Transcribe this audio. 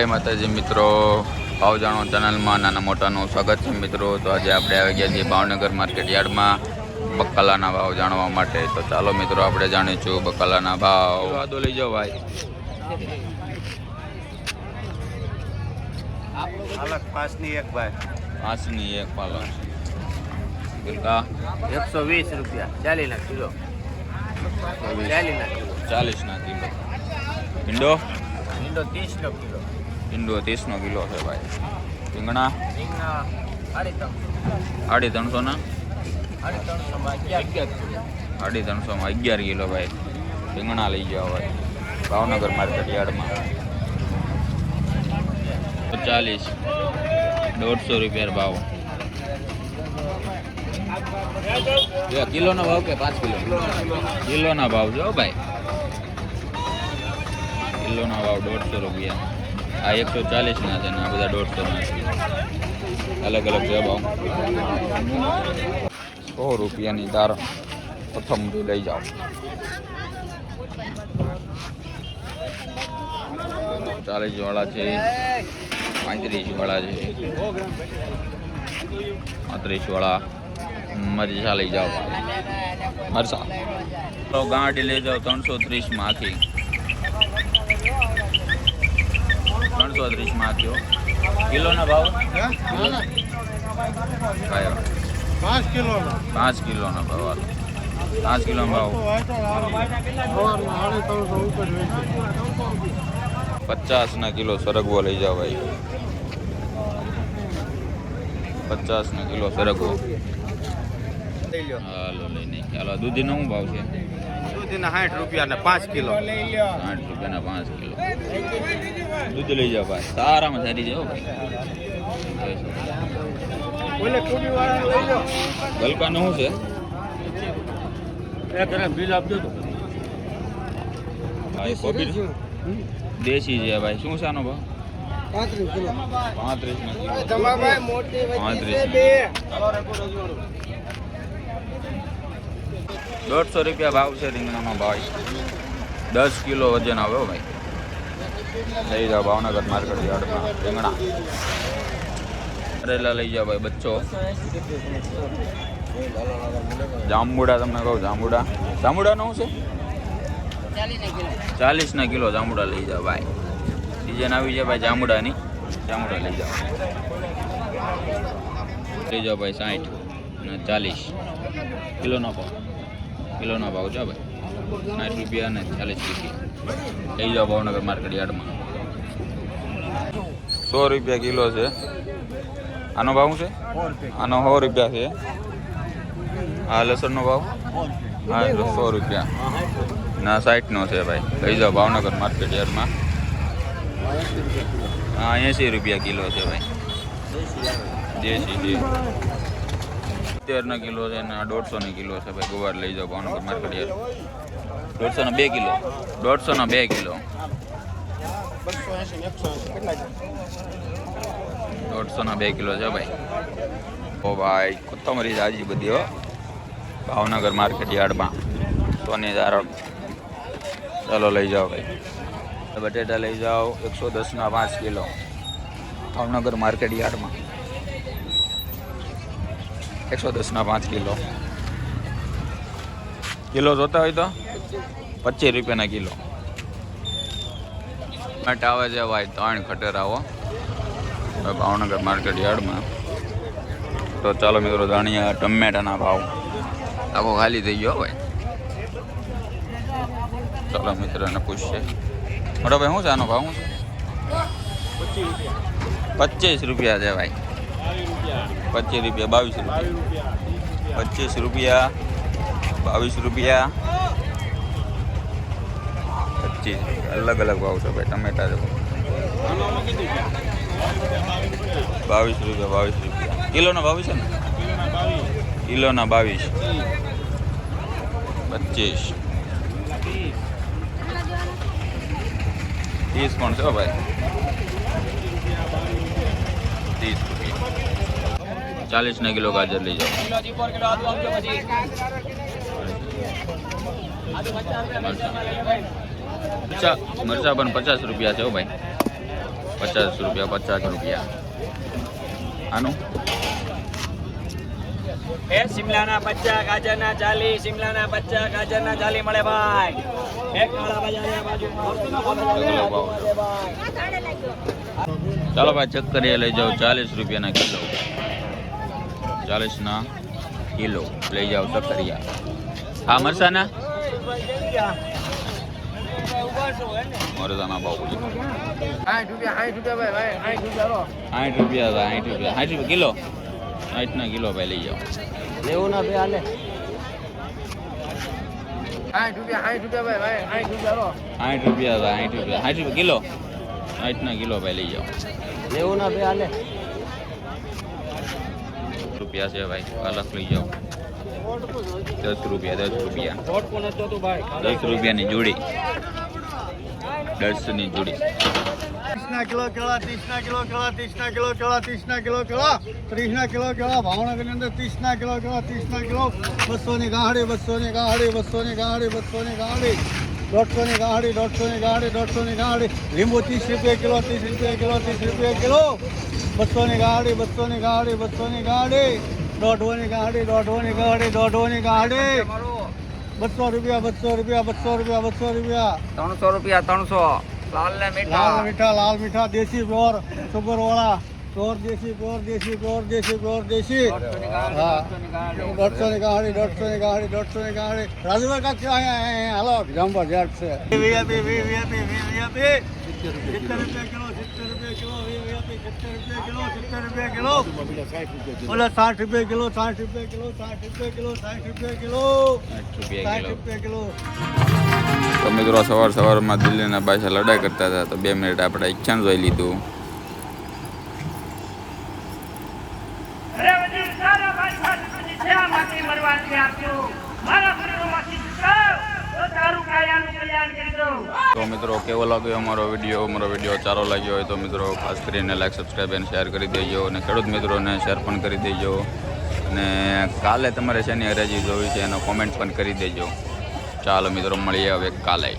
જય માતાજી મિત્રો. ભાવ જાણો ચેનલમાં નાના મોટાનું સ્વાગત છે મિત્રો. તો આજે આપણે આવી ગયા છીએ ભાવનગર માર્કેટ યાર્ડમાં બકાલાના ભાવ જાણવા માટે. તો ચાલો મિત્રો આપણે જાણીશું બકાલાના ભાવ. વાદો લઈ જાઓ ભાઈ. પાંચની એક ભાઈ. પાંચની એક પાલન ગલકા એકસો વીસ રૂપિયા. કિલો. ચાલીના કિલો. ભીંડો ભીંડો ત્રીસનો કિલો. ભીંડો ત્રીસનો કિલો છે ભાઈ. રીંગણા? સાડી ત્રણસો. ના સાડી ત્રણસોમાં અગિયાર કિલો. ભાઈ. રીંગણા લઈ જાઓ ભાઈ ભાવનગર માર્કેટ યાર્ડમાં. ચાલીસ દોઢસો રૂપિયા ભાવ. કિલોનો ભાવ કે પાંચ કિલો? કિલોના ભાવ જો ભાઈ. કિલોના ભાવ દોઢસો રૂપિયા. આ એકસો ચાલીસના છે ને આ બધા દોઢસોના છે. અલગ અલગ છે ભાવ સો રૂપિયાની દાળ પ્રથમ લઈ જાઓ. ચાલીસ વાળા છે પાંત્રીસ વાળા છે પાંત્રીસ વાળા મરચા લઈ જાઓ. મરચા. તો ગાંડી લઈ જાઓ ત્રણસો ત્રીસમાં આખી ત્રણસો ત્રીસમાં આખ્યો કિલોના ભાવ? કયો પાંચ કિલો પાંચ કિલોનો ભાવ. પાંચ કિલોનો ભાવ. પચાસના કિલો સરગવો લઈ જાઓ ભાઈ. પચાસના કિલો સરગવો. હાલો લઈ નહીં. હાલો દૂધીનો શું ભાવ છે? દૂધીના સાઠ રૂપિયા ને પાંચ કિલો. સાઠ રૂપિયાના પાંચ કિલો. દૂધ લઈ જાઓ ભાઈ. સારામાં સારી જાઓ ભાઈ. ગલકાનું શું છે? બિલ આપજો ભાઈ કોબી દેશી છે ભાઈ. શું છે આનો ભાવ? પાંત્રીસ કિલો. પાંત્રીસ. દોઢસો રૂપિયા ભાવ છે રીંગણાનો ભાઈ. દસ કિલો વજન આવે હો ભાઈ. લઈ જાઓ ભાવનગર માર્કેટ યાર્ડમાં, રીંગણા. કરેલા લઈ જાઓ ભાઈ, બચ્ચો. જાંબુડા તમને કહું, જાંબુડા. જાંબુડા શું છે? ચાલીસના કિલો જાંબુડા લઈ જાઓ ભાઈ. ડિઝાઇન આવી જાય ભાઈ જાંબુડાની. જાંબુડા લઈ જાઓ. લઈ જાઓ ભાઈ સાઠ અને ચાલીસ. કિલોનો ભાવ. કિલોનો ભાવ છે ભાઈ. સાઠ રૂપિયા અને ચાલીસ રૂપિયા. લઈ જાઓ ભાવનગર માર્કેટ યાર્ડમાં. સો રૂપિયા કિલો છે. આનો ભાવ છે? આનો સો રૂપિયા છે. આ લસણનો ભાવ? હા એટલે સો રૂપિયા. ના સાઠનો છે ભાઈ. લઈ જાઓ ભાવનગર માર્કેટ યાર્ડમાં. હા એંસી રૂપિયા કિલો છે ભાઈ. દેશી જે સિત્તેરના કિલો છે ને દોઢસોની કિલો છે ભાઈ. ગુવાર લઈ જાઓ ભાવનગર માર્કેટ યાર્ડ દોઢસોના બે કિલો. દોઢસોના બે કિલો. દોઢસોના બે કિલો છે ભાઈ. ઓ ભાઈ, કોથમરી જાજી બધી, હો. ભાવનગર માર્કેટ યાર્ડમાં. સોની દારો ચાલો લઈ જાઓ ભાઈ. બટેટા લઈ જાઓ, એકસો દસના પાંચ કિલો. ભાવનગર માર્કેટ યાર્ડમાં. એકસો દસના પાંચ કિલો. કિલો જોતા હોય તો? પચીસ રૂપિયાના કિલો. ટમેટા આવે છે ભાઈ, ત્રણ ખટેરાઓ ભાવનગર માર્કેટ યાર્ડમાં. તો ચાલો મિત્રો, જાણીએ ટમેટાના ભાવ. આખો ખાલી થઈ ગયો ભાઈ. ચાલો મિત્રોને પૂછશે મોટો ભાઈ, શું છે આનો ભાવ, શું છે? પચીસ રૂપિયા છે, ભાઈ. પચીસ રૂપિયા, બાવીસ રૂપિયા. પચીસ રૂપિયા. બાવીસ રૂપિયા પચીસ અલગ અલગ ભાવ છે ભાઈ ટમેટા છે બાવીસ રૂપિયા બાવીસ રૂપિયા કિલોના બાવીસ છે ને કિલોના બાવીસ પચીસ ત્રીસ પણ છે હો ભાઈ ત્રીસ રૂપિયા ચાલીસના કિલો ગાજર લઈ જાઓ મરચા મરચા પણ પચાસ રૂપિયા છે હો ભાઈ. પચાસ રૂપિયા પચાસ રૂપિયા. આનું? એ શિમલાના બચ્ચા ગાજરના ચાલી શિમલાના બચ્ચા ગાજરના ચાલી મળે ભાઈ. એક કાળા બજારિયા બાજુમાં ચાલો ભાઈ ચેક કરીએ લઈ જાઓ. ચાલીસ રૂપિયાના કિલો. ચાલીસના કિલો. લઈ જાઓ સકરિયા હા મરસાના? ભાવ બોલી સાઠ રૂપિયા સાઠ રૂપિયા ભાઈ સાઠ રૂપિયા આઠ સાઠ રૂપિયા સાઠ રૂપિયા. સાઠ રૂપિયા કિલો? કિલો ભાઈ લઈ જાઓ. લેવું ના ભાઈ હાલે સાઠ રૂપિયા સાઠ રૂપિયા ભાઈ સાઠ રૂપિયા સાઠ રૂપિયા સાઠ રૂપિયા. સાઠ રૂપિયા કિલો? સાઠના કિલો ભાઈ લઈ જાઓ. લેવું ના ભાઈ હાલે રૂપિયા છે ભાઈ. અલગ લઈ જાઓ. દસ રૂપિયા દસ રૂપિયા. દસ રૂપિયાની જોડી. દસની જોડી. ત્રીસના કિલો કેળા ત્રીસના કિલો કેળા ત્રીસના કિલો કેળા ત્રીસના કિલો કેળા ત્રીસના કિલો કેળા ભાવનગરની અંદર ત્રીસના કિલો કેળા ત્રીસના કિલો બસોની ગાંહડી બસોની ગાંહડી બસોની ગાંહડી બસોની ગાંહડી દોઢસોની ગાંહડી દોઢસોની ગાંહડી દોઢસોની ગાંહડી લીંબુ ત્રીસ રૂપિયા કિલો ત્રીસ રૂપિયા કિલો ત્રીસ રૂપિયા કિલો બસોની ગાંહડી બસોની ગાહડી બસોની ગાંહડી દોઢોની બસો રૂપિયા બસો રૂપિયા બસો રૂપિયા બસો રૂપિયા. ત્રણસો રૂપિયા ત્રણસો. લાલ ને લાલ મીઠા લાલ મીઠા દેશી પ્યોર સુગર વાળા દેશી પ્યોર દેશી પ્યોર દેશી પ્યોર દેશી. હા. દોઢસો ની ગાડી દોઢસો ની ગાડી દોઢસો ની ગાડી. રાજુભાઈ કાક અહીંયા હાલો જમ્બર જેટ છે. VIP VIP VIP. સિત્તેર રૂપિયા કિલો સિત્તેર રૂપિયા કિલો રૂપિયા કિલો સિત્તેર રૂપિયા કિલો. ઓલા સાઠ રૂપિયા કિલો સાઠ રૂપિયા કિલો સાઠ રૂપિયા કિલો સાઠ રૂપિયા કિલો. સાઠ રૂપિયા સાઠ કિલો. રૂપિયા કિલો. તો મિત્રો સવાર સવારમાં દિલ્હીના પાછા લડાઈ કરતા હતા તો બે મિનિટ આપણે ઈચ્છાન જોઈ લીધું. અરે તો મિત્રો, કેવો લાગ્યો અમારો વીડિયો? અમારો વીડિયો સારો લાગ્યો હોય તો મિત્રો, ખાસ કરીને લાઈક સબસ્ક્રાઈબ અને શેર કરી દેજો અને ખેડૂત મિત્રોને શેર પણ કરી દેજો. અને કાલે તમારે શેની હરાજી જોવી છે એનો કોમેન્ટ પણ કરી દેજો. ચાલો મિત્રો, મળીએ હવે કાલે.